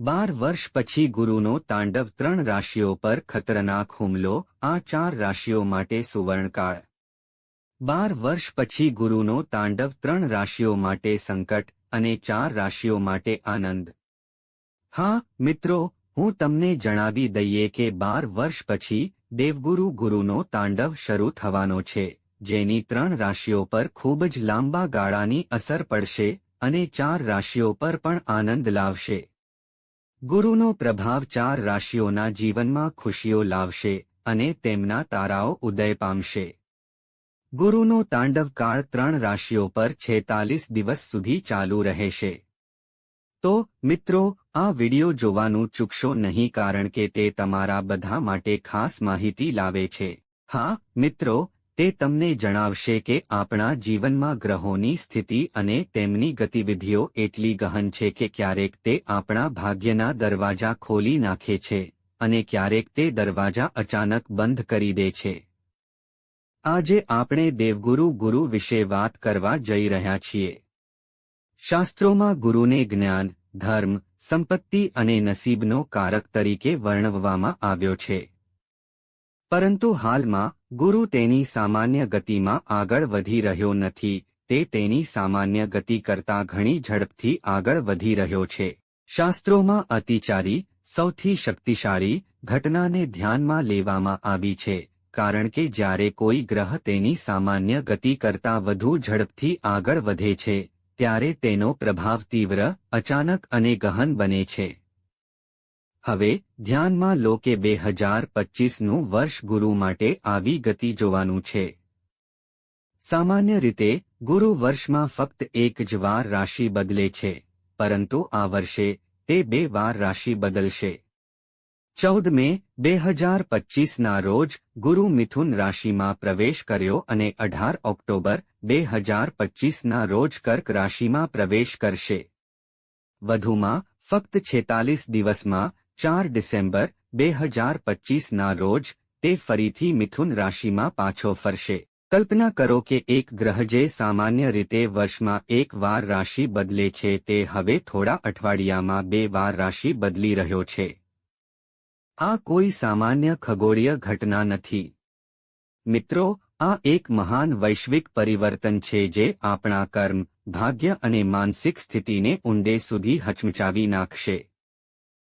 બાર વર્ષ પછી ગુરુનો તાંડવ ત્રણ રાશિઓ પર ખતરનાક હુમલો, આ ચાર રાશિઓ માટે સુવર્ણકાળ. બાર વર્ષ પછી ગુરુનો તાંડવ ત્રણ રાશિઓ માટે સંકટ અને ચાર રાશિઓ માટે આનંદ. હા, મિત્રો, હું તમને જણાવી દઈએ કે બાર વર્ષ પછી દેવગુરુ ગુરુનો તાંડવ શરૂ થવાનો છે, જેની ત્રણ રાશિઓ પર ખૂબ જ લાંબા ગાળાની અસર પડશે અને ચાર રાશિઓ પર પણ આનંદ લાવશે. ગુરુનો પ્રભાવ ચાર રાશિઓના જીવનમાં ખુશીઓ લાવશે અને તેમના તારાઓ ઉદય પામશે. ગુરુનો તાંડવ ત્રણ રાશિઓ પર છેતાલીસ દિવસ સુધી ચાલુ રહેશે. તો, મિત્રો, આ વિડિયો જોવાનું ચૂકશો નહીં કારણ કે તે તમારા બધા માટે ખાસ માહિતી લાવે છે. હા, મિત્રો તે તમને જણાવશે કે આપણા જીવનમાં ગ્રહોની સ્થિતિ અને તેમની ગતિવિધિઓ એટલી ગહન છે કે ક્યારેક તે આપણા ભાગ્યના દરવાજા ખોલી નાખે છે અને ક્યારેક તે દરવાજા અચાનક બંધ કરી દે છે. આજે આપણે દેવગુરુ ગુરુ વિશે વાત કરવા જઈ રહ્યા છીએ. શાસ્ત્રોમાં ગુરુને જ્ઞાન, ધર્મ, સંપત્તિ અને નસીબનો કારક તરીકે વર્ણવવામાં આવ્યો છે. પરંતુ હાલમાં ગુરુ તેની સામાન્ય ગતિમાં આગળ વધી રહ્યો નથી, તે તેની સામાન્ય ગતિ કરતાં ઘણી ઝડપથી આગળ વધી રહ્યો છે. શાસ્ત્રોમાં અતિચારી, સૌથી શક્તિશાળી ઘટનાને ધ્યાનમાં લેવામાં આવી છે, કારણ કે જ્યારે કોઈ ગ્રહ તેની સામાન્ય ગતિ કરતાં વધુ ઝડપથી આગળ વધે છે, ત્યારે તેનો પ્રભાવ તીવ્ર, અચાનક અને ગહન બને છે. હવે, ધ્યાનમાં લો કે બે હજાર પચીસનું વર્ષ ગુરુ માટે આવી ગતિ જોવાનું છે. સામાન્ય રીતે, ગુરુ વર્ષમાં ફક્ત એક જ વાર રાશિ બદલે છે, પરંતુ આ વર્ષે, તે બે વાર રાશિ બદલશે. ચૌદ મે બે હજાર પચીસના રોજ, ગુરુ મિથુન રાશિમાં પ્રવેશ કર્યો અને અઢાર ઓક્ટોબર, બે હજાર પચીસના રોજ કર્ક રાશિમાં પ્રવેશ કરશે. વધુમાં, ફક્ત છેતાલીસ દિવસમાં ચાર ડિસેમ્બર, બે હજાર પચીસના રોજ, તે ફરીથી મિથુન રાશિમાં પાછો ફરશે. કલ્પના કરો કે એક ગ્રહ જે સામાન્ય રીતે વર્ષમાં એક વાર રાશિ બદલે છે, તે હવે થોડા અઠવાડિયામાં બે વાર રાશિ બદલી રહ્યો છે. આ કોઈ સામાન્ય ખગોળીય ઘટના નથી. મિત્રો, આ એક મહાન વૈશ્વિક પરિવર્તન છે જે આપણા કર્મ, ભાગ્ય અને માનસિક સ્થિતિને ઊંડે સુધી હચમચાવી નાખશે.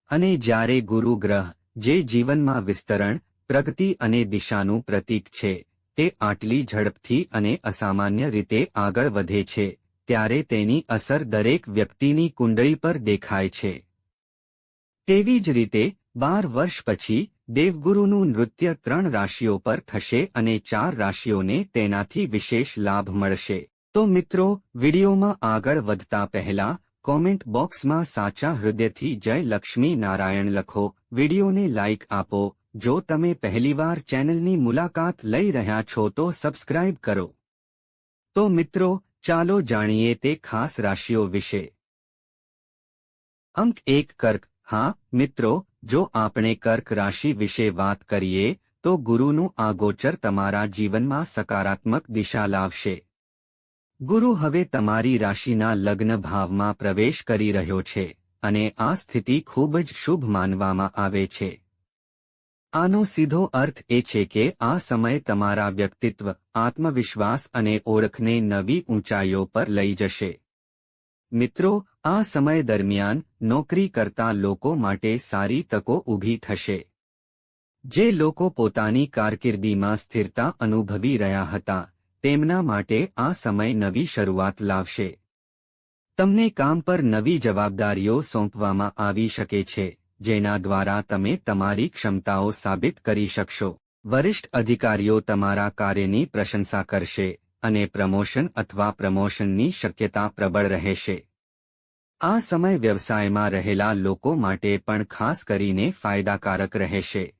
અને જ્યારે ગુરુ ગ્રહ, જે જીવનમાં વિસ્તરણ, પ્રગતિ અને દિશાનું પ્રતીક છે, તે આટલી ઝડપથી અને અસામાન્ય રીતે આગળ વધે છે, ત્યારે તેની અસર દરેક વ્યક્તિની કુંડળી પર દેખાય છે. તેવી જ રીતે, બાર વર્ષ પછી, દેવગુરુનું નૃત્ય ત્રણ રાશિઓ પર થશે અને ચાર રાશિઓને તેનાથી વિશેષ લાભ મળશે. તો મિત્રો, વિડીયોમાં આગળ વધતા પહેલા કોમેન્ટ બોક્સમાં સાચા હૃદયથી જય લક્ષ્મી નારાયણ લખો, વિડીયોને લાઇક આપો, જો તમે પહેલીવાર ચેનલની મુલાકાત લઈ રહ્યા છો તો સબસ્ક્રાઇબ કરો. તો મિત્રો, ચાલો જાણીએ તે ખાસ રાશિઓ વિશે. અંક એક કર્ક, હા, મિત્રો, જો આપણે કર્ક રાશિ વિશે વાત કરીએ, તો ગુરુનું આ ગોચર તમારા જીવનમાં સકારાત્મક દિશા લાવશે. ગુરુ હવે તમારી રાશિના લગ્ન ભાવમાં પ્રવેશ કરી રહ્યો છે અને આ સ્થિતિ ખૂબ જ શુભ માનવામાં આવે છે. આનો સીધો અર્થ એ છે કે આ સમય તમારા વ્યક્તિત્વ, આત્મવિશ્વાસ અને ઓળખને નવી ઊંચાઈઓ પર લઈ જશે. મિત્રો, આ સમય દરમિયાન નોકરી કરતા લોકો માટે સારી તકો ઊભી થશે. જે લોકો પોતાની કારકિર્દીમાં સ્થિરતા અનુભવી રહ્યા હતા તેમના માટે આ સમય નવી શરૂઆત લાવશે. તમને કામ પર નવી જવાબદારીઓ સોંપવામાં આવી શકે છે, જેના દ્વારા તમે તમારી ક્ષમતાઓ સાબિત કરી શકશો. વરિષ્ઠ અધિકારીઓ તમારા કાર્યની પ્રશંસા કરશે અને પ્રમોશન અથવા પ્રમોશનની શક્યતા પ્રબળ રહેશે. આ સમય વ્યવસાયમાં રહેલા લોકો માટે પણ ખાસ કરીને ફાયદાકારક રહેશે.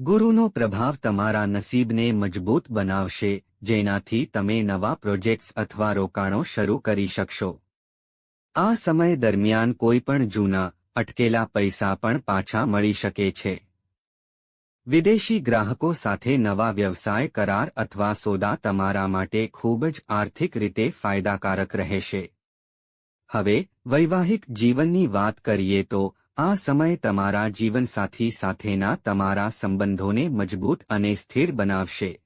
ગુરુનો પ્રભાવ તમારા નસીબને મજબૂત બનાવશે જેનાથી તમે નવા પ્રોજેક્ટ્સ અથવા રોકાણો શરૂ કરી શકશો. આ સમય દરમિયાન કોઈપણ જૂના, અટકેલા પૈસા પણ પાછા મળી શકે છે. વિદેશી ગ્રાહકો સાથે નવા વ્યવસાય કરાર અથવા સોદા તમારા માટે ખૂબ જ આર્થિક રીતે ફાયદાકારક રહેશે. હવે, વૈવાહિક જીવનની વાત કરીએ તો, આ સમય તમારા જીવનસાથી સાથેના તમારા સંબંધોને મજબૂત અને સ્થિર બનાવશે.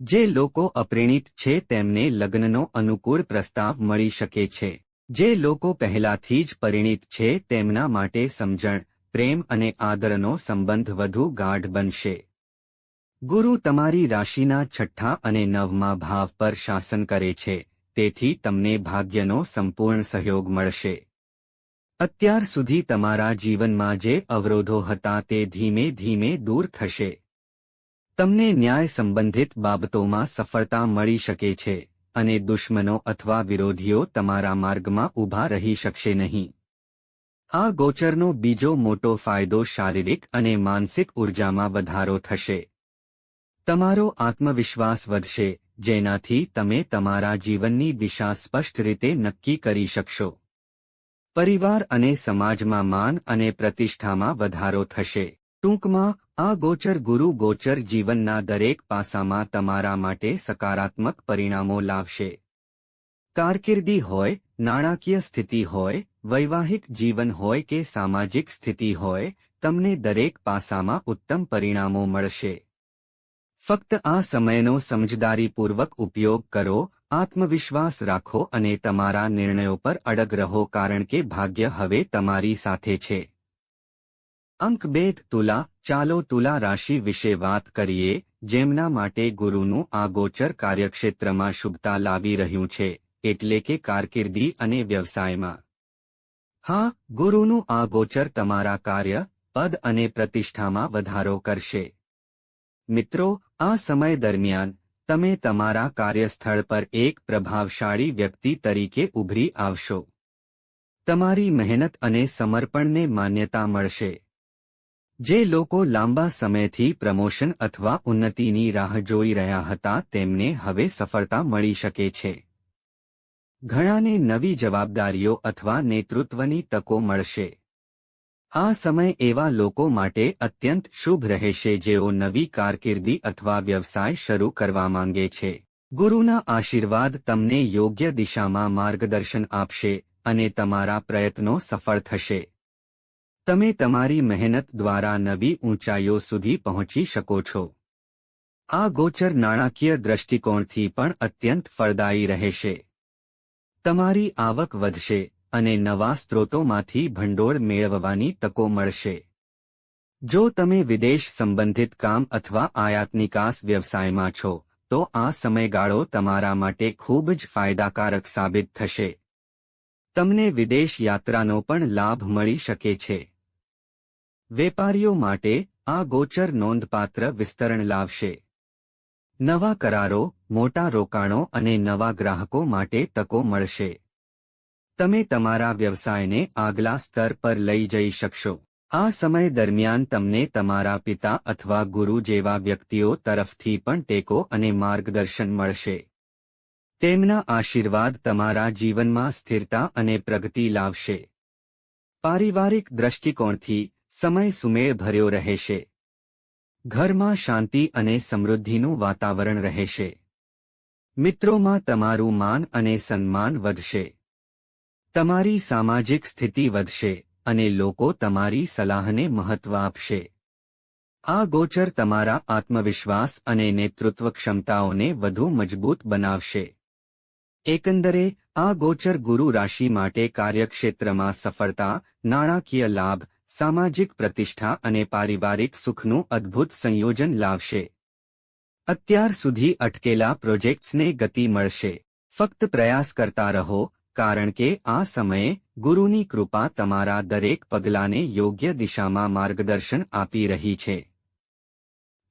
જે લોકો અપ્રેણિત છે તેમને લગ્નનો અનુકૂળ પ્રસ્તાવ મળી શકે છે. જે લોકો પહેલાથી જ પરિણિત છે તેમના માટે સમજણ, પ્રેમ અને આદરનો સંબંધ વધુ ગાઢ બનશે. ગુરુ તમારી રાશિના છઠ્ઠા અને નવમા ભાવ પર શાસન કરે છે, તેથી તમને ભાગ્યનો સંપૂર્ણ સહયોગ મળશે. અત્યાર સુધી તમારા જીવનમાં જે અવરોધો હતા તે ધીમે ધીમે દૂર થશે. તમને ન્યાય સંબંધિત બાબતોમાં સફળતા મળી શકે છે અને દુશ્મનો અથવા વિરોધીઓ તમારા માર્ગમાં ઊભા રહી શકશે નહીં. આ ગોચરનો બીજો મોટો ફાયદો શારીરિક અને માનસિક ઉર્જામાં વધારો થશે. તમારો આત્મવિશ્વાસ વધશે, જેનાથી તમે તમારા જીવનની દિશા સ્પષ્ટ રીતે નક્કી કરી શકશો. પરિવાર અને સમાજમાં માન અને પ્રતિષ્ઠામાં વધારો થશે. ટૂંકમાં, આ ગોચર ગુરુ ગોચર જીવનના દરેક પાસામાં તમારા માટે સકારાત્મક પરિણામો લાવશે. કારકિર્દી હોય, નાણાકીય સ્થિતિ હોય, વૈવાહિક જીવન હોય કે સામાજિક સ્થિતિ હોય, તમને દરેક પાસામાં ઉત્તમ પરિણામો મળશે. ફક્ત આ સમયનો સમજદારીપૂર્વક ઉપયોગ કરો, આત્મવિશ્વાસ રાખો અને તમારા નિર્ણયો પર અડગ રહો કારણ કે ભાગ્ય હવે તમારી સાથે છે. અંક બે તુલા, ચાલો તુલા રાશિ વિશે વાત કરીએ, જેમના માટે ગુરુનું આ ગોચર કાર્યક્ષેત્રમાં શુભતા લાવી રહ્યું છે, એટલે કે કારકિર્દી અને વ્યવસાયમાં. હા, ગુરુનું આ ગોચર તમારા કાર્ય, પદ અને પ્રતિષ્ઠામાં વધારો કરશે. મિત્રો, આ સમય દરમિયાન, તમે તમારા કાર્યસ્થળ પર એક પ્રભાવશાળી વ્યક્તિ તરીકે ઉભરી આવશો. તમારી મહેનત અને સમર્પણને માન્યતા મળશે. જે લોકો લાંબા સમયથી પ્રમોશન અથવા ઉન્નતિની રાહ જોઈ રહ્યા હતા, તેમને હવે સફળતા મળી શકે છે. ઘણાને નવી જવાબદારીઓ અથવા નેતૃત્વની તકો મળશે. આ સમય એવા લોકો માટે અત્યંત શુભ રહેશે જેઓ નવી કારકિર્દી અથવા વ્યવસાય શરૂ કરવા માંગે છે. ગુરુના આશીર્વાદ તમને યોગ્ય દિશામાં માર્ગદર્શન આપશે અને તમારા પ્રયત્નો સફળ થશે. તમે તમારી મહેનત દ્વારા નવી ઊંચાઈઓ સુધી પહોંચી શકો છો. આ ગોચર નાણાકીય દ્રષ્ટિકોણથી પણ અત્યંત ફળદાયી રહેશે. તમારી આવક વધશે અને નવા સ્ત્રોતોમાંથી ભંડોળ મેળવવાની તકો મળશે. જો તમે વિદેશ સંબંધિત કામ અથવા આયાત નિકાસ વ્યવસાયમાં છો, તો આ સમયગાળો તમારા માટે ખૂબ જ ફાયદાકારક સાબિત થશે. તમને વિદેશ યાત્રાનો પણ લાભ મળી શકે છે. વેપારીઓ માટે આ ગોચર નોંધપાત્ર વિસ્તરણ લાવશે. નવા કરારો, મોટા રોકાણો અને નવા ગ્રાહકો માટે તકો મળશે. તમે તમારા વ્યવસાયને આગલા સ્તર પર લઈ જઈ શકશો. આ સમય દરમિયાન તમને તમારા પિતા અથવા ગુરુ જેવા વ્યક્તિઓ તરફથી પણ ટેકો અને માર્ગદર્શન મળશે. તેમના આશીર્વાદ તમારા જીવનમાં સ્થિરતા અને પ્રગતિ લાવશે. પારિવારિક દ્રષ્ટિકોણથી સમય સુમેળ ભર્યો રહેશે. ઘરમાં શાંતિ અને સમૃદ્ધિનું વાતાવરણ રહેશે. મિત્રોમાં તમારું માન અને સન્માન વધશે. તમારી સામાજિક સ્થિતિ વધશે અને લોકો તમારી સલાહને મહત્વ આપશે. આ ગોચર તમારા આત્મવિશ્વાસ અને નેતૃત્વ ક્ષમતાઓને વધુ મજબૂત બનાવશે. એકંદરે, આ ગોચર ગુરુ રાશિ માટે કાર્યક્ષેત્રમાં સફળતા, નાણાકીય લાભ સામાજિક પ્રતિષ્ઠા અને પારિવારિક સુખનું અદ્ભુત સંયોજન લાવશે. અત્યાર સુધી અટકેલા પ્રોજેક્ટ્સને ગતિ મળશે. ફક્ત પ્રયાસ કરતા રહો, કારણ કે આ સમયે ગુરુની કૃપા તમારા દરેક પગલાને યોગ્ય દિશામાં માર્ગદર્શન આપી રહી છે.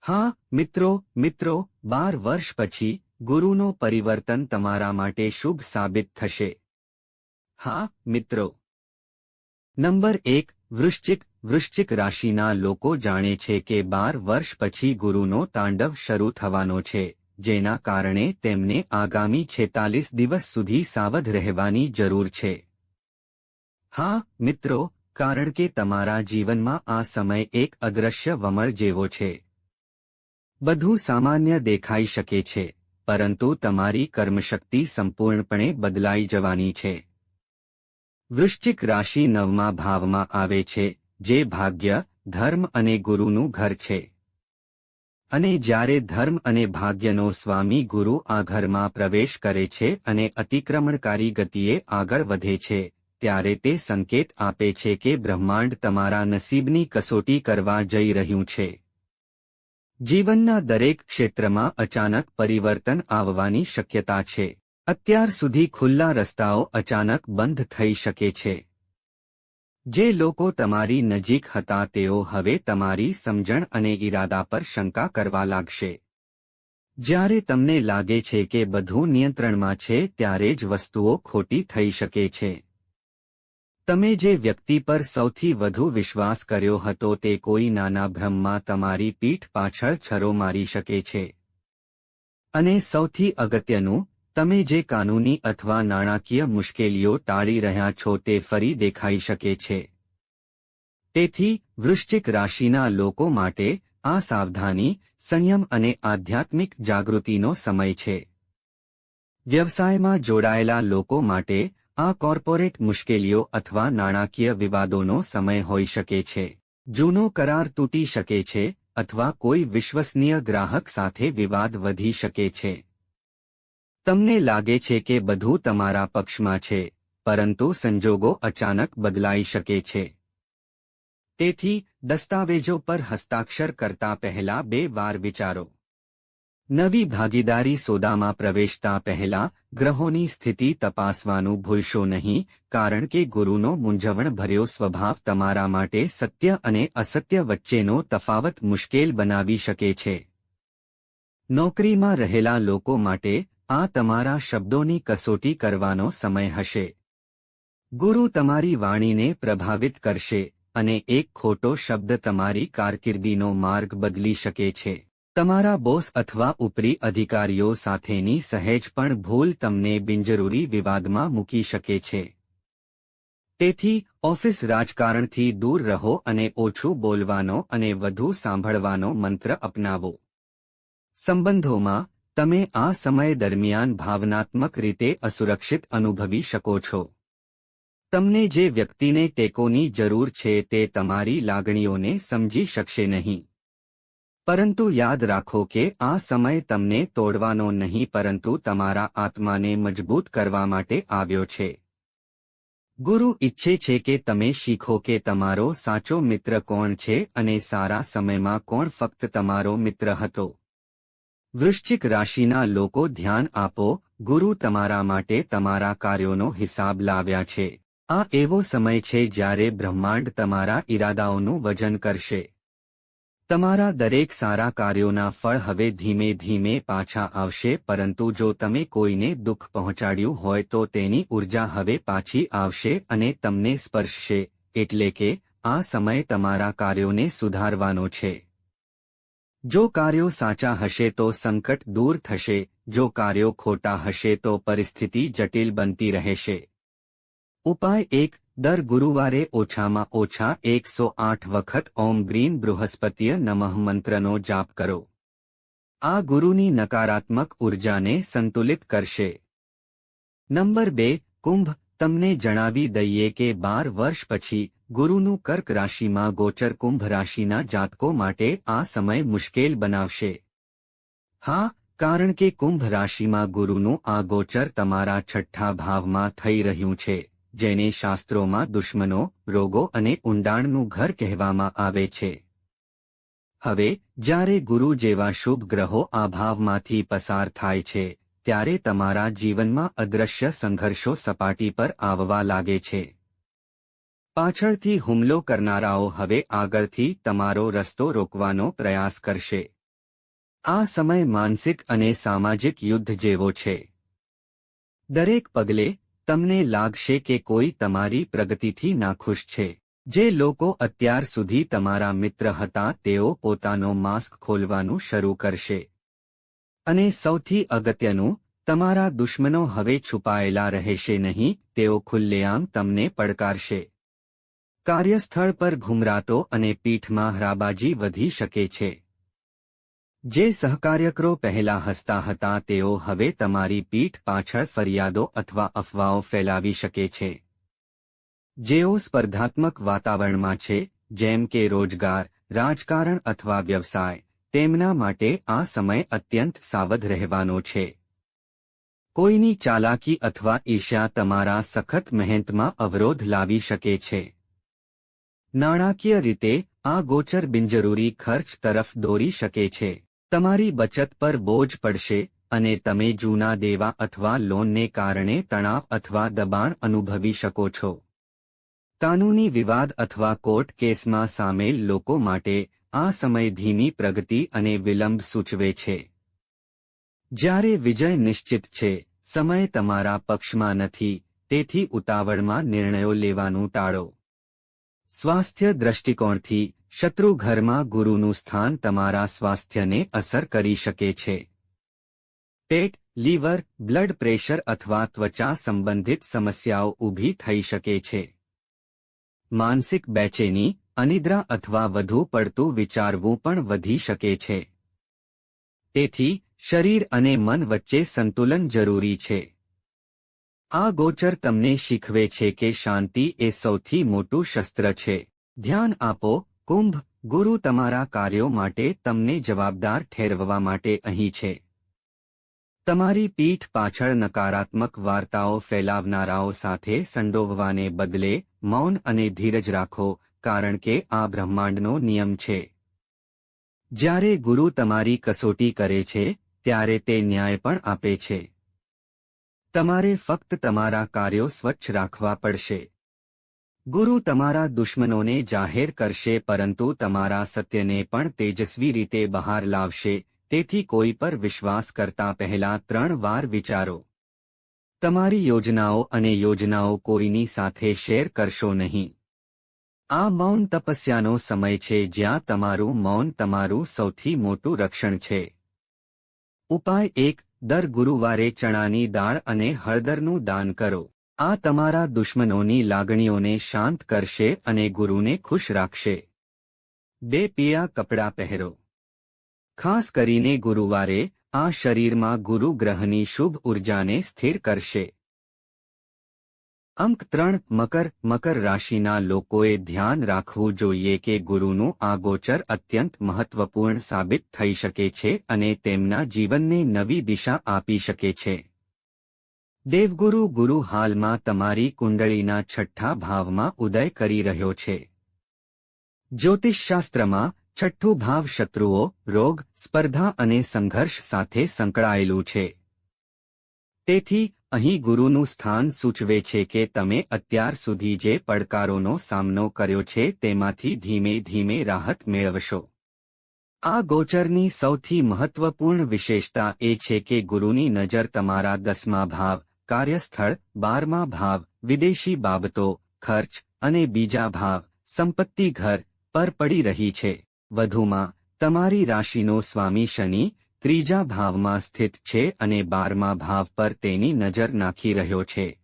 હા, મિત્રો મિત્રો, બાર વર્ષ પછી ગુરુનો પરિવર્તન તમારા માટે શુભ સાબિત થશે. હા, મિત્રો. નંબર એક વૃશ્ચિક વૃશ્ચિક રાશિના લોકો જાણે છે કે બાર વર્ષ પછી ગુરુનો તાંડવ શરૂ થવાનો છે, જેના કારણે તેમને આગામી છેતાલીસ દિવસ સુધી સાવધ રહેવાની જરૂર છે. હા, મિત્રો, કારણ કે તમારા જીવનમાં આ સમય એક અદૃશ્ય વમળ જેવો છે. બધું સામાન્ય દેખાઈ શકે છે, પરંતુ તમારી કર્મશક્તિ સંપૂર્ણપણે બદલાઈ જવાની છે. વૃશ્ચિક રાશિ નવમા ભાવમાં આવે છે, જે ભાગ્ય, ધર્મ અને ગુરુનું ઘર છે. અને જ્યારે ધર્મ અને ભાગ્યનો સ્વામી ગુરુ આ ઘરમાં પ્રવેશ કરે છે અને અતિક્રમણકારી ગતિએ આગળ વધે છે, ત્યારે તે સંકેત આપે છે કે બ્રહ્માંડ તમારા નસીબની કસોટી કરવા જઈ રહ્યું છે. જીવનના દરેક ક્ષેત્રમાં અચાનક પરિવર્તન આવવાની શક્યતા છે. અત્યાર સુધી ખુલ્લા રસ્તાઓ અચાનક બંધ થઈ શકે છે. જે લોકો તમારી નજીક હતા તેઓ હવે તમારી સમજણ અને ઈરાદા પર શંકા કરવા લાગશે. જ્યારે તમને લાગે છે કે બધું નિયંત્રણમાં છે ત્યારે જ વસ્તુઓ ખોટી થઈ શકે છે. તમે જે વ્યક્તિ પર સૌથી વધુ વિશ્વાસ કર્યો હતો તે કોઈ નાના ભ્રમમાં તમારી પીઠ પાછળ છરો મારી શકે છે. અને સૌથી અગત્યનું તમે જે કાનૂની અથવા નાણાકીય મુશ્કેલીઓ ટાળી રહ્યા છો તે ફરી દેખાઈ શકે છે. તેથી, વૃશ્ચિક રાશિના લોકો માટે આ સાવધાની, સંયમ અને આધ્યાત્મિક જાગૃતિનો સમય છે. વ્યવસાયમાં જોડાયેલા લોકો માટે આ કોર્પોરેટ મુશ્કેલીઓ અથવા નાણાકીય વિવાદોનો સમય હોઈ શકે છે. જૂનો કરાર તૂટી શકે છે અથવા કોઈ વિશ્વસનીય ગ્રાહક સાથે વિવાદ વધી શકે છે. તમને લાગે છે કે બધું તમારા પક્ષમાં છે, પરંતુ સંજોગો અચાનક બદલાઈ શકે છે. તેથી, દસ્તાવેજો પર હસ્તાક્ષર કરતા પહેલા બે વાર વિચારો. નવી ભાગીદારી સોદામાં પ્રવેશતા પહેલા ગ્રહોની સ્થિતિ તપાસવાનું ભૂલશો નહીં, કારણ કે ગુરુનો મૂંઝવણભર્યો સ્વભાવ તમારા માટે સત્ય અને અસત્ય વચ્ચેનો તફાવત મુશ્કેલ બનાવી શકે છે. નોકરીમાં રહેલા લોકો માટે આ તમારા શબ્દોની કસોટી કરવાનો સમય હશે. ગુરુ તમારી વાણીને પ્રભાવિત કરશે અને એક ખોટો શબ્દ તમારી કારકિર્દીનો માર્ગ બદલી શકે છે. તમારા બોસ અથવા ઉપરી અધિકારીઓ સાથેની સહેજ પણ ભૂલ તમને બિનજરૂરી વિવાદમાં મૂકી શકે છે. તેથી, ઓફિસ રાજકારણથી દૂર રહો અને ઓછું બોલવાનો અને વધુ સાંભળવાનો મંત્ર અપનાવો. સંબંધોમાં તમે આ સમય દરમિયાન ભાવનાત્મક રીતે અસુરક્ષિત અનુભવી શકો છો. તમને જે વ્યક્તિને ટેકોની જરૂર છે તે તમારી લાગણીઓને સમજી શકશે નહીં. પરંતુ યાદ રાખો કે આ સમય તમને તોડવાનો નહીં પરંતુ તમારા આત્માને મજબૂત કરવા માટે આવ્યો છે. ગુરુ ઈચ્છે છે કે તમે શીખો કે તમારો સાચો મિત્ર કોણ છે અને સારા સમયમાં કોણ ફક્ત તમારો મિત્ર હતો. વૃશ્ચિક રાશિના લોકો ધ્યાન આપો, ગુરુ તમારા માટે તમારા કાર્યોનો હિસાબ લાવ્યા છે. આ એવો સમય છે જ્યારે બ્રહ્માંડ તમારા ઈરાદાઓનું વજન કરશે. તમારા દરેક સારા કાર્યોના ફળ હવે ધીમે ધીમે પાછા આવશે, પરંતુ જો તમે કોઈને દુઃખ પહોંચાડ્યું હોય તો તેની ઊર્જા હવે પાછી આવશે અને તમને સ્પર્શશે, એટલે કે આ સમય તમારા કાર્યોને સુધારવાનો છે. જો કાર્યો સાચા હશે તો સંકટ દૂર થશે, જો કાર્યો ખોટા હશે તો પરિસ્થિતિ જટિલ બનતી રહેશે. ઉપાય એક, દર ગુરુવારે ઓછામાં ઓછા એકસો આઠ વખત ઓમ ગ્રીન બૃહસ્પતિય નમઃ મંત્રનો જાપ કરો. આ ગુરુની નકારાત્મક ઉર્જાને સંતુલિત કરશે. નંબર બે, કુંભ, તમને જણાવી દઈએ કે બાર વર્ષ પછી ગુરુનું કર્ક રાશિમાં ગોચર કુંભ રાશિના જાતકો માટે આ સમય મુશ્કેલ બનાવશે. હા, કારણ કે કુંભ રાશિમાં ગુરુનું આ ગોચર તમારા છઠ્ઠા ભાવમાં થઈ રહ્યું છે, જેને શાસ્ત્રોમાં દુશ્મનો, રોગો અને ઊંડાણનું ઘર કહેવામાં આવે છે. હવે, જ્યારે ગુરુ જેવા શુભ ગ્રહો આ ભાવમાંથી પસાર થાય છે, ત્યારે તમારા જીવનમાં અદ્રશ્ય સંઘર્ષો સપાટી પર આવવા લાગે છે. પાછળથી હુમલો કરનારાઓ હવે આગળથી તમારો રસ્તો રોકવાનો પ્રયાસ કરશે. આ સમય માનસિક અને સામાજિક યુદ્ધ જેવો છે. દરેક પગલે તમને લાગશે કે કોઈ તમારી પ્રગતિથી નાખુશ છે. જે લોકો અત્યાર સુધી તમારા મિત્ર હતા તેઓ પોતાનો માસ્ક ખોલવાનું શરૂ કરશે. અને સૌથી અગત્યનું, તમારા દુશ્મનો હવે છુપાયેલા રહેશે નહીં, તેઓ ખુલ્લેઆમ તમને પડકારશે. કાર્યસ્થળ પર ઘુમરાતો અને પીઠમાં હરાબાજી વધી શકે છે. જે સહકાર્યકરો પહેલા હસતા હતા, તેઓ હવે તમારી પીઠ પાછળ ફરિયાદો અથવા અફવાઓ ફેલાવી શકે છે. જેઓ સ્પર્ધાત્મક વાતાવરણમાં છે, જેમ કે રોજગાર, રાજકારણ અથવા વ્યવસાય, તેમના માટે આ સમય અત્યંત સાવધ રહેવાનો છે. કોઈની ચાલાકી અથવા ઈર્ષ્યા તમારા સખત મહેનતમાં અવરોધ લાવી શકે છે. નાણાકીય રીતે, આ ગોચર બિનજરૂરી ખર્ચ તરફ દોરી શકે છે. તમારી બચત પર બોજ પડશે, અને તમે જૂના દેવા અથવા લોનને કારણે તણાવ અથવા દબાણ અનુભવી શકો છો. કાનૂની વિવાદ અથવા કોર્ટ કેસમાં સામેલ લોકો માટે, આ સમય ધીમી પ્રગતિ અને વિલંબ સૂચવે છે. જ્યારે વિજય નિશ્ચિત છે, સમય તમારા પક્ષમાં નથી, તેથી ઉતાવળમાં નિર્ણયો લેવાનું ટાળો. સ્વાસ્થ્ય દ્રષ્ટિકોણથી શત્રુ ઘરમાં ગુરુનું સ્થાન તમારા સ્વાસ્થ્યને અસર કરી શકે છે. પેટ, લીવર, બ્લડ પ્રેશર અથવા ત્વચા સંબંધિત સમસ્યાઓ ઊભી થઈ શકે છે. માનસિક બેચેની અનિદ્રા અથવા વધુ પડતું વિચારવું પણ વધી શકે છે. તેથી, શરીર અને મન વચ્ચે સંતુલન જરૂરી છે. આ ગોચર તમને શીખવે છે કે શાંતિ એ સૌથી મોટું શસ્ત્ર છે. ધ્યાન આપો, કુંભ, ગુરુ તમારા કાર્યો માટે તમને જવાબદાર ઠેરવવા માટે અહીં છે. તમારી પીઠ પાછળ નકારાત્મક વાર્તાઓ ફેલાવનારાઓ સાથે સંડોવવાને બદલે મૌન અને ધીરજ રાખો, કારણ કે આ બ્રહ્માંડનો નિયમ છે. જ્યારે ગુરુ તમારી કસોટી કરે છે, ત્યારે તે ન્યાય પણ આપે છે. તમારે ફક્ત તમારા કાર્યો સ્વચ્છ રાખવા પડશે. ગુરુ તમારા દુશ્મનોને જાહેર કરશે, પરંતુ તમારા સત્યને પણ તેજસ્વી રીતે બહાર લાવશે, તેથી કોઈ પર વિશ્વાસ કરતા પહેલા ત્રણ વાર વિચારો. તમારી યોજનાઓ અને યોજનાઓ કોઈની સાથે શેર કરશો નહીં. આ મૌન તપસ્યાનો સમય છે જ્યાં તમારું મૌન તમારું સૌથી મોટું રક્ષણ છે. ઉપાય એક દર ગુરુવારે ચણાની દાળ અને હળદરનું દાન કરો. આ તમારા દુશ્મનોની લાગણીઓને શાંત કરશે અને ગુરુને ખુશ રાખશે. બે પિયા કપડાં પહેરો. ખાસ કરીને ગુરુવારે આ શરીરમાં ગુરુ ગ્રહની શુભ ઉર્જાને સ્થિર કરશે. અંક ત્રણ, મકર મકર રાશિના લોકોએ ધ્યાન રાખવું જોઈએ કે ગુરુનું આ ગોચર અત્યંત મહત્વપૂર્ણ સાબિત થઈ શકે છે અને તેમના જીવનને નવી દિશા આપી શકે છે. દેવગુરુ ગુરુ હાલમાં તમારી કુંડળીના છઠ્ઠા ભાવમાં ઉદય કરી રહ્યો છે. જ્યોતિષશાસ્ત્રમાં છઠ્ઠું ભાવ શત્રુઓ, રોગ, સ્પર્ધા અને સંઘર્ષ સાથે સંકળાયેલું છે. તેથી અહીં ગુરુનું સ્થાન સૂચવે છે કે તમે અત્યાર સુધી જે પડકારોનો સામનો કર્યો છે તેમાંથી ધીમે ધીમે રાહત મેળવશો. આ ગોચરની સૌથી મહત્વપૂર્ણ વિશેષતા એ છે કે ગુરુની નજર તમારા દસમા ભાવ, કાર્યસ્થળ, બારમા ભાવ, વિદેશી બાબતો, ખર્ચ અને બીજા ભાવ, સંપત્તિ ઘર પર પડી રહી છે. વધુમાં, તમારી રાશિનો સ્વામી શનિ ત્રીજા ભાવમાં સ્થિત છે અને બારમા ભાવ પર તેની નજર નાખી રહ્યો છે.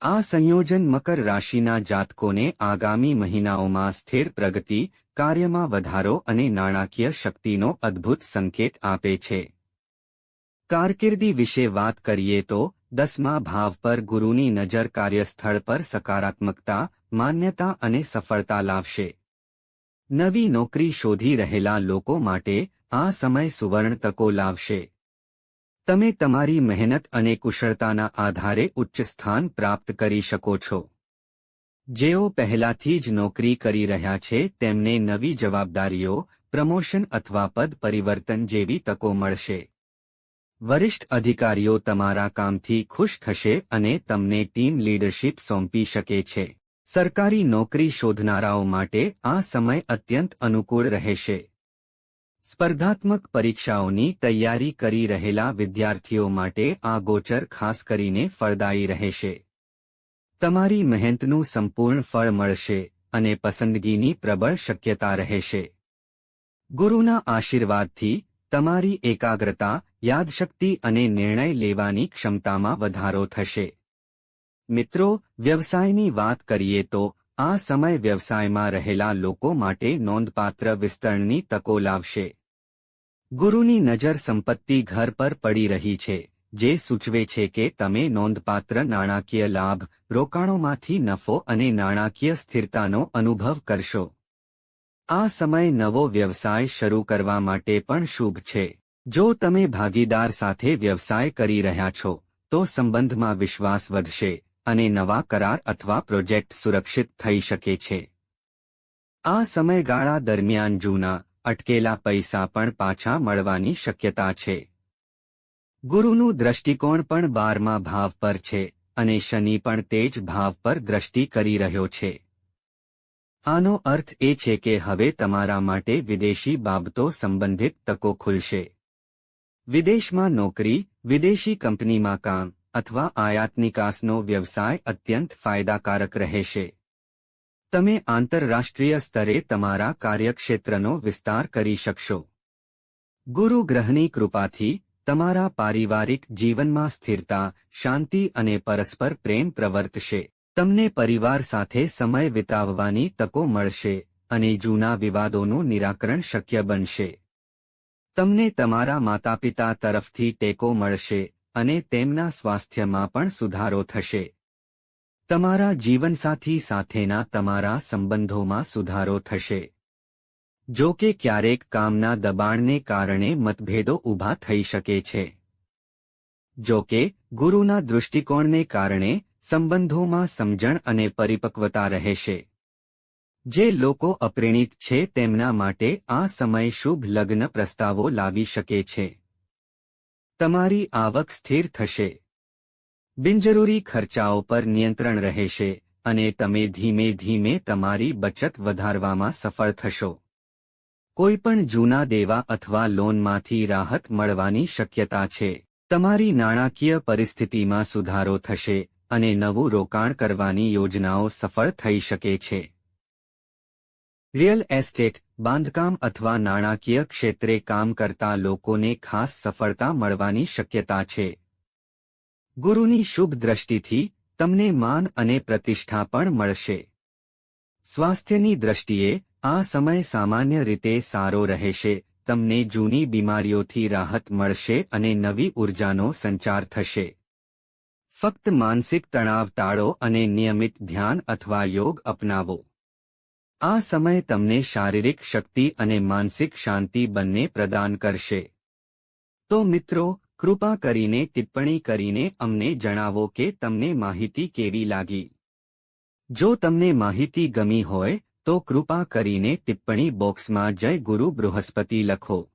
આ સંયોજન મકર રાશિના જાતકોને આગામી મહિનાઓમાં સ્થિર પ્રગતિ, કાર્યમાં વધારો અને નાણાકીય શક્તિનો અદ્ભુત સંકેત આપે છે. કારકિર્દી વિશે વાત કરીએ તો, દસમા ભાવ પર ગુરુની નજર કાર્યસ્થળ પર સકારાત્મકતા, માન્યતા અને સફળતા લાવશે. નવી નોકરી શોધી રહેલા લોકો માટે આ સમય સુવર્ણ તકો લાવશે. તમે તમારી મહેનત અને કુશળતાના આધારે ઉચ્ચ સ્થાન પ્રાપ્ત કરી શકો છો. જેઓ પહેલાથી જ નોકરી કરી રહ્યા છે, તેમને નવી જવાબદારીઓ, પ્રમોશન અથવા પદ પરિવર્તન જેવી તકો મળશે. વરિષ્ઠ અધિકારીઓ તમારા કામથી ખુશ થશે અને તમને ટીમ લીડરશીપ સોંપી શકે છે. સરકારી નોકરી શોધનારાઓ માટે આ સમય અત્યંત અનુકૂળ રહેશે. સ્પર્ધાત્મક પરીક્ષાઓની તૈયારી કરી રહેલા વિદ્યાર્થીઓ માટે આ ગોચર ખાસ કરીને ફળદાયી રહેશે. તમારી મહેનતનું સંપૂર્ણ ફળ મળશે અને પસંદગીની પ્રબળ શક્યતા રહેશે. ગુરુના આશીર્વાદથી તમારી એકાગ્રતા, યાદશક્તિ અને નિર્ણય લેવાની ક્ષમતામાં વધારો થશે. મિત્રો, વ્યવસાયની વાત કરીએ તો આ સમય વ્યવસાયમાં રહેલા લોકો માટે નોંધપાત્ર વિસ્તરણની તકો લાવશે. ગુરુની નજર સંપત્તિ ઘર પર પડી રહી છે, જે સૂચવે છે કે તમે નોંધપાત્ર નાણાકીય લાભ, રોકાણોમાંથી નફો અને નાણાકીય સ્થિરતાનો અનુભવ કરશો. આ સમય નવો વ્યવસાય શરૂ કરવા માટે પણ શુભ છે. જો તમે ભાગીદાર સાથે વ્યવસાય કરી રહ્યા છો, તો સંબંધમાં વિશ્વાસ વધશે. અને નવા કરાર અથવા પ્રોજેક્ટ સુરક્ષિત થઈ શકે છે. આ સમયગાળા દરમિયાન જૂના, અટકેલા પૈસા પણ પાછા મળવાની શક્યતા છે. ગુરુનું દ્રષ્ટિકોણ પણ બારમા ભાવ પર છે અને શનિ પણ તે જ ભાવ પર દ્રષ્ટિ કરી રહ્યો છે. આનો અર્થ એ છે કે હવે તમારા માટે વિદેશી બાબતો સંબંધિત તકો ખુલશે. વિદેશમાં નોકરી, વિદેશી કંપનીમાં કામ અથવા આયાત નિકાસનો વ્યવસાય અત્યંત ફાયદાકારક રહેશે. તમે આંતરરાષ્ટ્રીય સ્તરે તમારા કાર્યક્ષેત્રનો વિસ્તાર કરી શકશો. ગુરુ ગ્રહની કૃપાથી તમારા પારિવારિક જીવનમાં સ્થિરતા, શાંતિ અને પરસ્પર પ્રેમ પ્રવર્તશે. તમને પરિવાર સાથે સમય વિતાવવાની તકો મળશે અને જૂના વિવાદોનું નિરાકરણ શક્ય બનશે. તમને તમારા માતાપિતા તરફથી ટેકો મળશે અને તેમના સ્વાસ્થ્યમાં પણ સુધારો થશે. તમારા જીવનસાથી સાથેના તમારા સંબંધોમાં સુધારો થશે. જો કે ક્યારેક કામના દબાણને કારણે મતભેદો ઊભા થઈ શકે છે. જો કે, ગુરુના દૃષ્ટિકોણને કારણે સંબંધોમાં સમજણ અને પરિપક્વતા રહેશે. જે લોકો અપ્રેણિત છે તેમના માટે આ સમય શુભ લગ્ન પ્રસ્તાવો લાવી શકે છે. તમારી આવક સ્થિર થશે. બિનજરૂરી ખર્ચાઓ પર નિયંત્રણ રહેશે અને તમે ધીમે ધીમે તમારી બચત વધારવામાં સફળ થશો. કોઈપણ જૂના દેવા અથવા લોનમાંથી રાહત મળવાની શક્યતા છે. તમારી નાણાકીય પરિસ્થિતિમાં સુધારો થશે અને નવું રોકાણ કરવાની યોજનાઓ સફળ થઈ શકે છે. રિયલ એસ્ટેટ બાંધકામ અથવા નાણાકીય ક્ષેત્રે કામ કરતા લોકોને ખાસ સફળતા મળવાની શક્યતા છે. ગુરુની શુભ દ્રષ્ટિથી તમને માન અને પ્રતિષ્ઠા પણ મળશે. સ્વાસ્થ્યની દ્રષ્ટિએ આ સમય સામાન્ય રીતે સારો રહેશે, તમને જૂની બીમારીઓથી રાહત મળશે અને નવી ઉર્જાનો સંચાર થશે. ફક્ત માનસિક તણાવ ટાળો અને નિયમિત ધ્યાન અથવા યોગ અપનાવો. આ સમય તમને શારીરિક શક્તિ અને માનસિક શાંતિ બંને પ્રદાન કરશે. તો મિત્રો, કૃપા કરીને ટિપ્પણી કરીને અમને જણાવો કે તમને માહિતી કેવી લાગી. જો તમને માહિતી ગમી હોય, તો કૃપા કરીને ટિપ્પણી બોક્સમાં જય ગુરુ બૃહસ્પતિ લખો.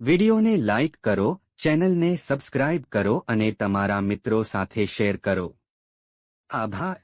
વિડિયોને લાઇક કરો, ચેનલને સબસ્ક્રાઇબ કરો અને તમારા મિત્રો સાથે શેર કરો. આભાર.